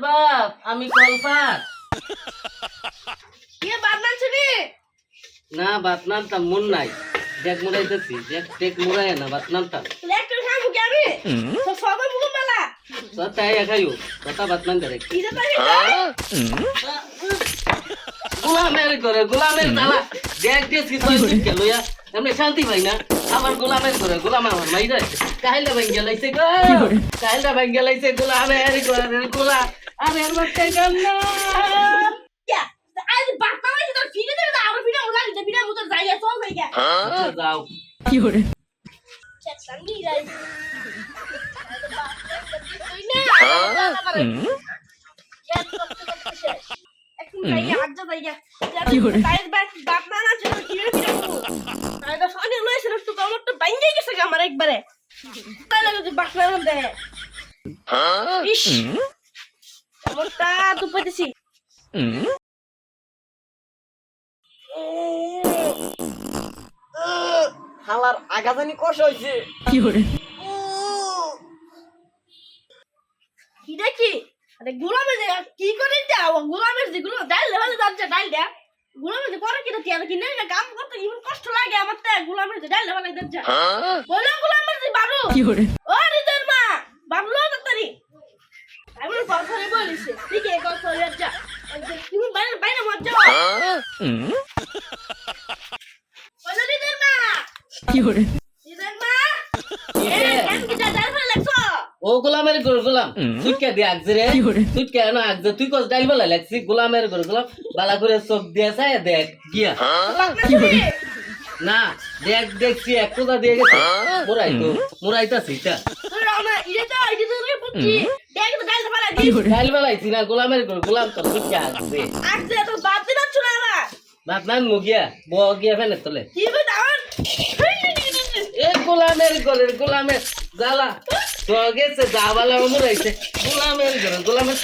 বাপ আমি কলপাত কে বাদনান ছিলি না বাত নামতাম মন নাই দেখ মুড়াইতেছি দেখ দেখ মুড়াই না বাত নামতাম লেকচার খামু কি আমি তো মুখ মালা তো তাই একাইও কথা বাত নাম করে কি যে তাই গোলামের করে গোলামের তালা দেশ দেশ কিছু লইয়া এমনি শান্তি ভাই না আমার গোলামে করে গোলামে আমার মাই যায় কাহিলা ভাঙ্গা লাইছে গো কাহিলা ভাঙ্গা লাইছে গোলামে আরে গোলামে গোলা আরে আমার টাকা না আজ বাপ কি করে আমার গেছে আমার একবারে। তাই লাগে যে বাপ না দে ইস। আমারটা তো পেতেছি হালার আগাজানি কষ হইছে। কি করে কি দেখি? আরে গোলামের যে কি করে দাও গোলামের যে গুলো ডাল লেভেল যাচ্ছে ডাল দেয়া। গোলামের যে করে কি দেখি? আর কি নেই কাম করতে ইমন কষ্ট লাগে? আমার গোলামের যে। ডাল বলো গোলামের যে বারু ও রিদের মা বাবলো তাড়াতাড়ি। আমি কথা বলিছে। ঠিক আছে কথা যা। তুমি বাইরে বাইরে মত যাও বলো রিদের মা। রিদের মা। কেন কি যা ডাল লাগছো? ও গোলামের গরু গোলাম। তুই কে দিয়ে আগজে রে তুই কে না আগজে তুই কস ডাইল বলা লাগছি? গোলামের গরু গোলাম। বালা করে চোখ দিয়ে চায় দেখ গিয়া। না দেখ দেখছি এক কোদা দিয়ে গেছে। মোরাই তো মোরাইতাছি তা ডাইল বেলাইছি না গোলামের গোলাম তো মুগিয়া ব গিয়া ফেলে তোলে। এ গোলামের গরের গোলামের জ্বালা। তো গেছে বালা মোরাইছে গোলামের গরের গোলামের